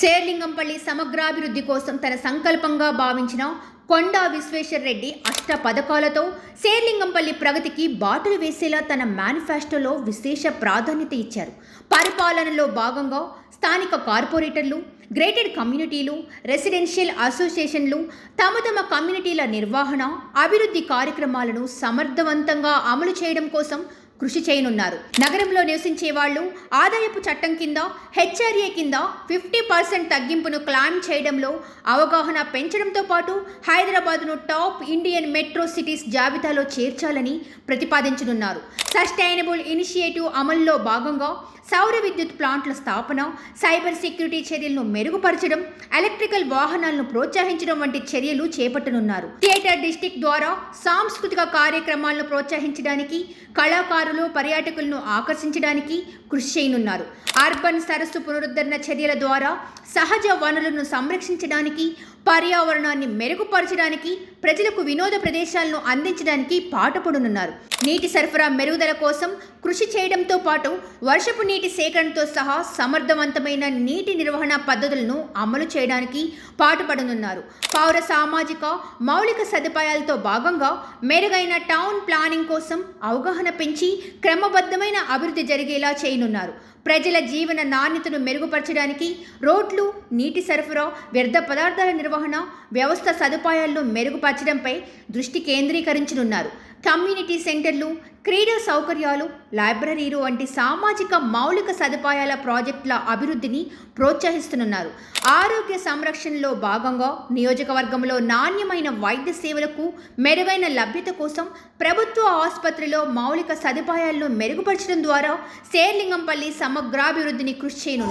శేర్లింగంపల్లి సమగ్రాభివృద్ధి కోసం తన సంకల్పంగా భావించిన కొండా విశ్వేశ్వర్ రెడ్డి అష్ట పథకాలతో శేర్లింగంపల్లి ప్రగతికి బాటలు వేసేలా తన మేనిఫెస్టోలో విశేష ప్రాధాన్యత ఇచ్చారు. పరిపాలనలో భాగంగా స్థానిక కార్పొరేటర్లు గ్రేటెడ్ కమ్యూనిటీలు రెసిడెన్షియల్ అసోసియేషన్లు తమ తమ కమ్యూనిటీల నిర్వహణ అభివృద్ధి కార్యక్రమాలను సమర్థవంతంగా అమలు చేయడం కోసం కృషి చేయనున్నారు. నగరంలో నివసించే వాళ్ళు ఆదాయపు చట్టం కింద హెచ్ఆర్ఏ కింద ఫిఫ్టీ పర్సెంట్ తగ్గింపును క్లైమ్ చేయడంలో అవగాహన పెంచడంతో పాటు హైదరాబాద్ను టాప్ ఇండియన్ మెట్రో సిటీస్ జాబితాలో చేర్చాలని ప్రతిపాదించనున్నారు. సస్టైనబుల్ ఇనిషియేటివ్ అమల్లో భాగంగా సౌర విద్యుత్ ప్లాంట్ల స్థాపన సైబర్ సెక్యూరిటీ చర్యలను మెరుగుపరచడం ఎలక్ట్రికల్ వాహనాలను ప్రోత్సహించడం వంటి చర్యలు చేపట్టనున్నారు. థియేటర్ డిస్టిక్ ద్వారా సాంస్కృతిక కార్యక్రమాలను ప్రోత్సహించడానికి కళాకారులు పర్యాటకులను ఆకర్షించడానికి కృషి చేయనున్నారు. అర్బన్ సరస్సు పునరుద్ధరణ చర్యల ద్వారా సహజ వనరులను సంరక్షించడానికి పర్యావరణాన్ని మెరుగుపరచడానికి ప్రజలకు వినోద ప్రదేశాలను అందించడానికి పాటుపడనున్నారు. నీటి సరఫరా మెరుగుదల కోసం కృషి చేయడంతో పాటు వర్షపు నీటి సేకరణతో సహా సమర్థవంతమైన నీటి నిర్వహణ పద్ధతులను అమలు చేయడానికి పాటుపడనున్నారు. పౌర సామాజిక మౌలిక సదుపాయాలతో భాగంగా మెరుగైన టౌన్ ప్లానింగ్ కోసం అవగాహన పెంచి క్రమబద్ధమైన అభివృద్ధి జరిగేలా చేయనున్నారు. ప్రజల జీవన నాణ్యతను మెరుగుపరచడానికి రోడ్లు నీటి సరఫరా వ్యర్థ పదార్థాల నిర్వహణ వ్యవస్థ సదుపాయాలను మెరుగుపరచడంపై దృష్టి కేంద్రీకరించనున్నారు. కమ్యూనిటీ సెంటర్లు క్రీడా సౌకర్యాలు లైబ్రరీలు వంటి సామాజిక మౌలిక సదుపాయాల ప్రాజెక్టుల అభివృద్ధిని ప్రోత్సహిస్తున్నారు. ఆరోగ్య సంరక్షణలో భాగంగా నియోజకవర్గంలో నాణ్యమైన వైద్య సేవలకు మెరుగైన లభ్యత కోసం ప్రభుత్వ ఆసుపత్రిలో మౌలిక సదుపాయాలను మెరుగుపరచడం ద్వారా శేర్లింగంపల్లి సమగ్రాభివృద్ధిని కృషి చేయను